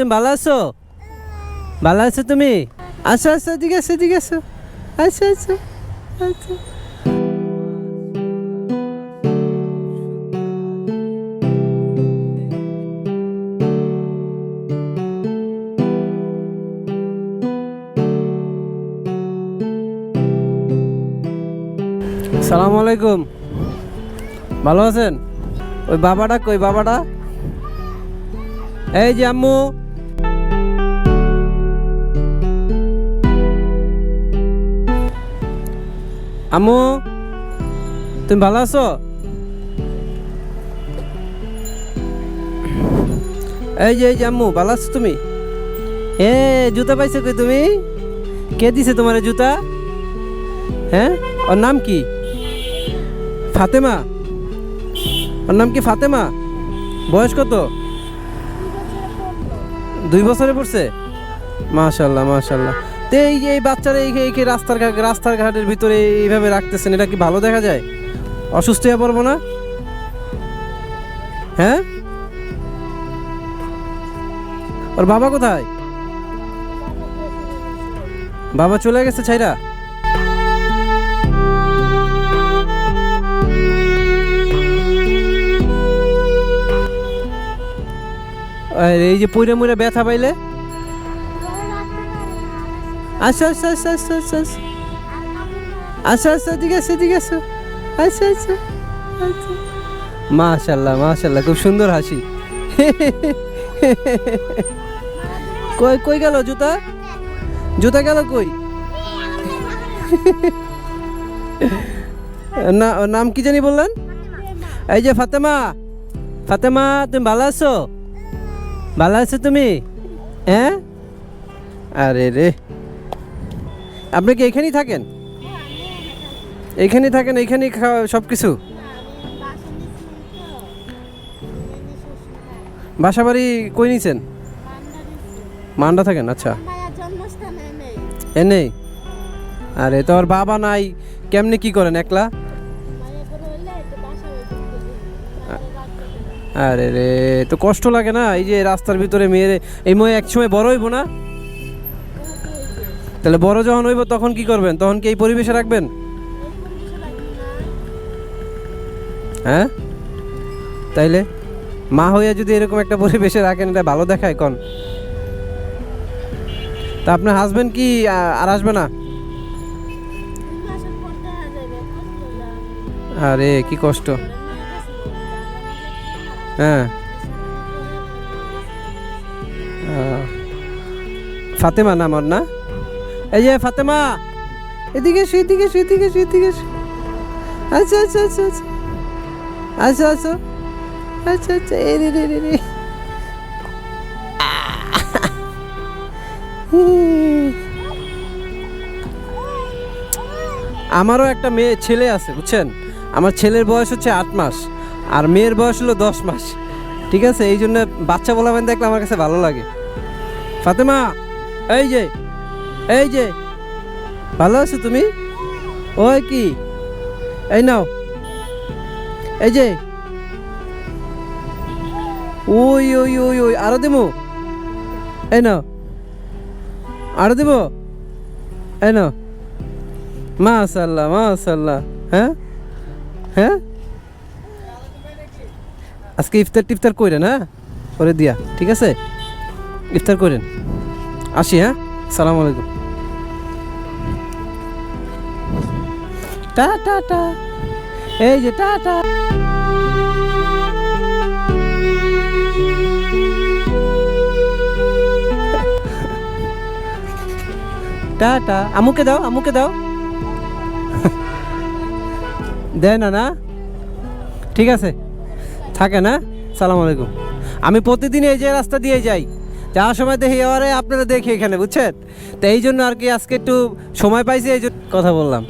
তুমি ভালো আছো? ভালো আছো তুমি? আচ্ছা আচ্ছা এদিকে আসো এদিকে আসো। আচ্ছা আচ্ছা আচ্ছা সালাম আলাইকুম। ভালো আছেন? ওই বাবাটা কই, বাবাটা? এই যে আম্মু। আম্মু, তুমি ভালো আছো? এই যে এই যে আম্মু, ভালো আছো তুমি? এ, জুতা পাইছো কি তুমি? কে দিছে তোমার জুতা? হ্যাঁ? ওর নাম কি? ফাতেমা। ওর নাম কি ফাতেমা? বয়স কত? দুই বছরে পড়ছে? মাশাল্লাহ মাশাল্লাহ তো এই যে এই বাচ্চারা এই এই রাস্তার ঘা- রাস্তার ঘাটের ভিতরে এইভাবে রাখতেছেন, এটা কি ভালো দেখা যায়? অসুস্থ হয়ে পড়ব না? হ্যাঁ? ওর বাবা কোথায়? বাবা চলে গেছে ছাইরা? আর এই যে পইরা মুইরা ব্যথা পাইলে? আচ্ছা আচ্ছা আচ্ছা আচ্ছা আচ্ছা আচ্ছা আচ্ছা আচ্ছা ঠিক আছে ঠিক আছে আচ্ছা আচ্ছা আচ্ছা মাশাল্লাহ মাশাল্লাহ, খুব সুন্দর হাসি। কই কই গেল জুতা? জুতা গেল কই? না, নাম কি জানি বললেন? এই যে ফাতেমা ফাতেমা, তুমি ভালো আছো? ভালো আছো তুমি? হ্যাঁ? আরে রে আপনি কি এখানেই থাকেন? এখানেই থাকেন, এখানেই সব কিছু বাসা বাড়ি কই নিছেন? মান্ডা থাকেন আচ্ছা। এ নেই আরে তো আর বাবা নাই, কেমনে কি করেন, একলা? আরে রে, তো কষ্ট লাগে না, এই যে রাস্তার ভিতরে মেয়ের, এই মেয়ে এক সময় বড় হইব না? তাহলে বড় যখন হইব তখন কি করবেন? তখন কি এই পরিবেশে রাখবেন? হ্যাঁ? তাইলে মা হইয়া যদি এরকম একটা পরিবেশে রাখেন, এটা ভালো দেখায়, কন। তা আপনার হাজবেন্ড কি আর আসবে না? আরে, কি কষ্ট। হ্যাঁ। ফাতেমা নাম ওর না এই যে ফাতেমা, এদিকে এসো এদিকে এসো এদিকে এসো, এদিকে আচ্ছা আচ্ছা আচ্ছা আচ্ছা। আচ্ছা আচ্ছা। আচ্ছা আচ্ছা এ রে রে রে রে। আমারও একটা মেয়ে, ছেলে আছে, বুঝছেন? আমার ছেলের বয়স হচ্ছে আট মাস, আর মেয়ের বয়স হলো দশ মাস। ঠিক আছে? এই জন্য বাচ্চা বলাবেন দেখলে আমার কাছে ভালো লাগে। ফাতেমা, এই যে এই যে, ভালো আছো তুমি? ওই কি? এই নাও। এই যে। ওই ওই ওই ওই, আরও দেবো। এই নাও। আরও দেবো। এই নাও। মাশাল্লাহ মাশাল্লাহ। হ্যাঁ? হ্যাঁ? আজকে ইফতার টিফতার করেন হ্যাঁ? করে দিয়া, ঠিক আছে? ইফতার করেন আসি হ্যাঁ? সালাম আলাইকুম। টা টা টা। এই যে টা টা। টা টা। আমুকে দাও আমুকে দাও। দেয় না না ঠিক আছে। থাকে না? সালাম আলাইকুম। আমি প্রতিদিন এই যে রাস্তা দিয়ে যাই। যাওয়ার সময় দেখি এবারে আপনারা দেখি এখানে, বুঝছেন? তো এই জন্য আর কি আজকে একটু সময় পাইছি, এই জন্য কথা বললাম।